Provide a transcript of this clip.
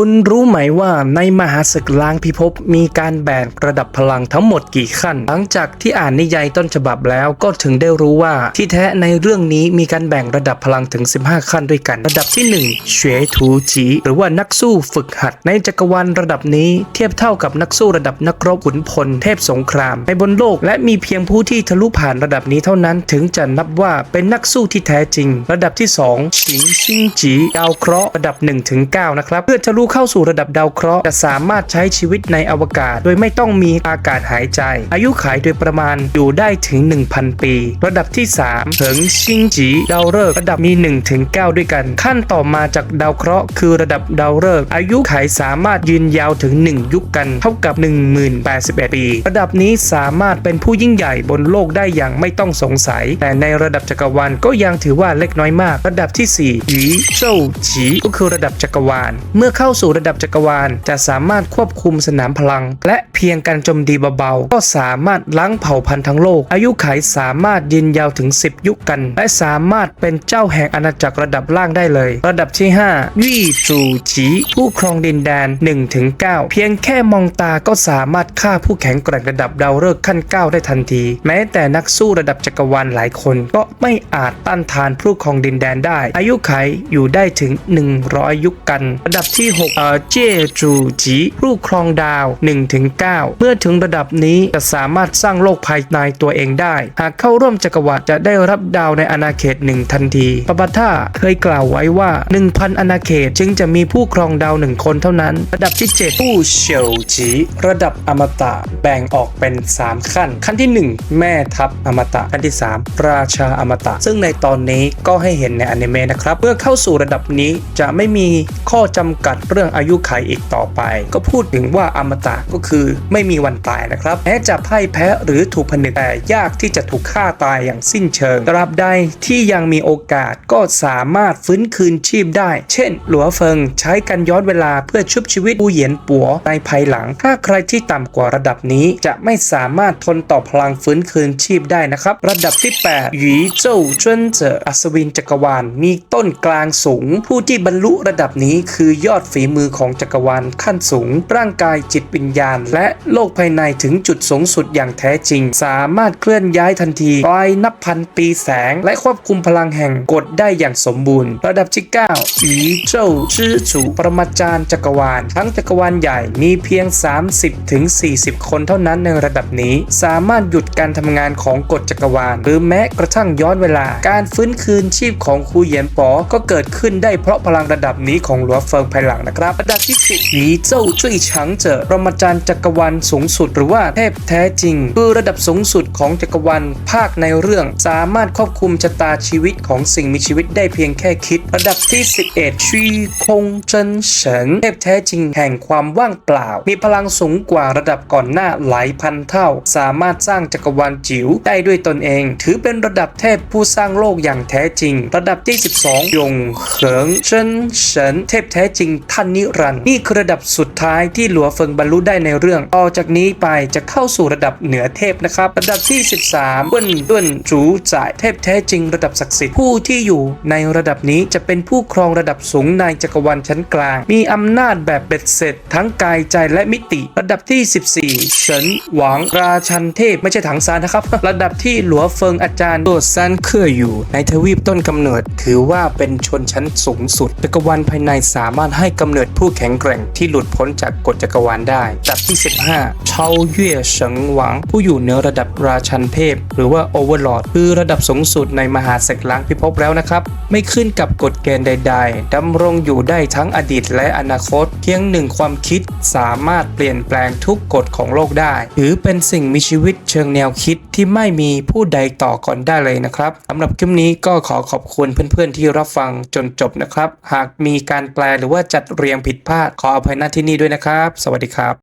คุณรู้ไหมว่าในมหาศึกล้างพิภพมีการแบ่งระดับพลังทั้งหมดกี่ขั้น หลังจากที่อ่านนิยายต้นฉบับแล้วก็ถึงได้รู้ว่าที่แท้ในเรื่องนี้มีการแบ่งระดับพลังถึง 15 ขั้นด้วยกัน ระดับที่1เฉวยถูจีหรือว่านักสู้ฝึกหัด ในจักรวาลระดับนี้เทียบเท่ากับนักสู้ระดับนักรบขุนพลเทพสงคราม ในบนโลกและมีเพียงผู้ที่ทะลุผ่านระดับนี้เท่านั้นถึงจะนับว่าเป็นนักสู้ที่แท้จริง ระดับที่2ชิงชิงจีดาวเคราะห์ระดับ1ถึง9นะครับเพื่อทะลุเข้าสู่ระดับดาวเคราะห์จะสามารถใช้ชีวิตในอวกาศ โดยไม่ต้องมีอากาศหายใจ อายุขัยโดยประมาณอยู่ได้ถึง 1,000 ปี ระดับที่3เหิงชิงจีดาวฤกษ์ระดับมี1ถึง9ด้วยกัน ขั้นต่อมาจากดาวเคราะห์คือระดับดาวฤกษ์อายุขัยสามารถยืนยาวถึง 1 ยุคกันเท่ากับ 1081 ปี ระดับนี้สามารถเป็นผู้ยิ่งใหญ่บนโลกได้อย่างไม่ต้องสงสัย แต่ในระดับจักรวาลก็ยังถือว่าเล็กน้อยมาก ระดับที่4หยีเจ้าจีก็คือระดับจักรวาล เมื่อเข้าสู่ระดับจักรวาล จะสามารถควบคุมสนามพลัง และเพียงการโจมตีเบาๆ ก็สามารถล้างเผ่าพันธุ์ทั้งโลก อายุขัยสามารถยืนยาวถึง 10 ยุคกัน และสามารถเป็นเจ้าแห่งอาณาจักรระดับล่างได้เลย ระดับที่5วี่จูจีผู้ครองดินแดน 1-9 เพียงแค่มองตาก็สามารถฆ่าผู้แข็งแกร่งระดับดาวฤกษ์ขั้น 9 ได้ทันที แม้แต่นักสู้ระดับจักรวาลหลายคน ก็ไม่อาจต้านทานผู้ครองดินแดนได้ อายุขัยอยู่ได้ถึง 100 ยุคกัน ระดับที่6เอ่อเจจูจีผู้ครองดาว 1-9 เมื่อถึงระดับนี้จะสามารถสร้างโลกภายในตัวเองได้ หากเข้าร่วมจักรวรรดิจะได้รับดาวในอาณาเขตหนึ่งทันทีปปท่าเคยกล่าวไว้ว่า 1,000 อาณาเขตจึงจะมีผู้ครองดาวหนึ่งคนเท่านั้น ระดับที่ 7 ผู้เฉียวจีระดับอมตะแบ่งออกเป็น 3 ขั้น ขั้นที่ 1 แม่ทัพอมตะขั้นที่ 3 ราชาอมตะ ซึ่งในตอนนี้ก็ให้เห็นในอนิเมะนะครับเมื่อเข้าสู่ระดับนี้จะไม่มีข้อจำกัดเรื่องอายุขัยอีกต่อไป ก็พูดถึงว่าอมตะก็คือไม่มีวันตายนะครับแม้จะพ่ายแพ้หรือถูกผนึกแต่ยากที่จะถูกฆ่าตายอย่างสิ้นเชิงตราบใดที่ยังมีโอกาสก็สามารถฟื้นคืนชีพได้ เช่น หลัวเฟิงใช้การย้อนเวลาเพื่อชุบชีวิตผู้เหยียนปัวในภายหลัง ถ้าใครที่ต่ำกว่าระดับนี้จะไม่สามารถทนต่อพลังฟื้นคืนชีพได้นะครับ ระดับที่ 8 หยีเจ้าจวนเจออัศวินจักรวาล มีต้นกลางสูง ผู้ที่บรรลุระดับนี้คือยอดฝีมือของจักรวาลขั้นสูง ร่างกายจิตวิญญาณ และโลกภายในถึงจุดสูงสุดอย่างแท้จริง สามารถเคลื่อนย้ายทันทีไกลนับพันปีแสง และควบคุมพลังแห่งกฎได้อย่างสมบูรณ์ ระดับที่9อีเจ้าชื่อจูปรมาจารย์จักรวาล ทั้งจักรวาลใหญ่มีเพียง30ถึงคนเท่านั้นในระดับนี้ สามารถหยุดการทำงานของกฎจักรวาล หรือแม้กระทั่งย้อนเวลา การฟื้นคืนชีพของครูเหยียนป๋อก็เกิดขึ้นได้เพราะพลังระดับนี้ของหลัวเฟิงภายหลังนะครับระดับที่10หลีเจ้าจุ้ยชังเจอรมาจารย์จักรวาลสูงสุด หรือว่าเทพแท้จริง คือระดับสูงสุดของจักรวาลภาคในเรื่อง สามารถควบคุมชะตาชีวิตของสิ่งมีชีวิตได้เพียงแค่คิดระดับที่ 11ชีคงเจินเฉินเทพแท้จริงแห่งความว่างเปล่า มีพลังสูงกว่าระดับก่อนหน้าหลายพันเท่า สามารถสร้างจักรวาลจิ๋วได้ด้วยตนเอง ถือเป็นระดับเทพผู้สร้างโลกอย่างแท้จริง ระดับที่ 12ยงเหิงเจินเฉินเทพแท้จริงทานนิรันดร์นี่คือระดับสุดท้ายที่หลัวเฟิงบรรลุได้ในเรื่อง ต่อจากนี้ไปจะเข้าสู่ระดับเหนือเทพนะครับ ระดับที่ 13เบิ้นด้นจูจ่ายเทพแท้จริงระดับศักดิ์สิทธิ์ผู้ที่อยู่ในระดับนี้จะเป็นผู้ครองระดับสูงในจักรวาลชั้นกลาง มีอำนาจแบบเบ็ดเสร็จ ทั้งกายใจและมิติ ระดับที่ 14เฉินหวังราชันเทพไม่ใช่ถังซานนะครับ ระดับที่หลัวเฟิงอาจารย์ตัวซันเครื่ออยู่ ในทวีปต้นกำเนิด ถือว่าเป็นชนชั้นสูงสุดจักรวาลภายในสามารถให้กำเนิดผู้แข็งแกร่งที่หลุดพ้นจากกฎจักรวาลได้ระดับที่ 15เชาเย่เฉิงหวังผู้อยู่เหนือระดับราชันเทพหรือว่าโอเวอร์ลอดคือระดับสูงสุดในมหาศึกล้างพิภพแล้วนะครับ ไม่ขึ้นกับกฎเกณฑ์ใด ๆดำรงอยู่ได้ทั้งอดีตและอนาคต เพียงหนึ่งความคิดสามารถเปลี่ยนแปลงทุกกฎของโลกได้ถือเป็นสิ่งมีชีวิตเชิงแนวคิดที่ไม่มีผู้ใดต่อก่อนได้เลยนะครับสำหรับคลิปนี้ก็ขอขอบคุณเพื่อนๆที่รับฟังจนจบนะครับ หากมีการแปลหรือว่าจัดเรียงผิดพลาดขออภัยณที่นี่ด้วยนะครับ สวัสดีครับ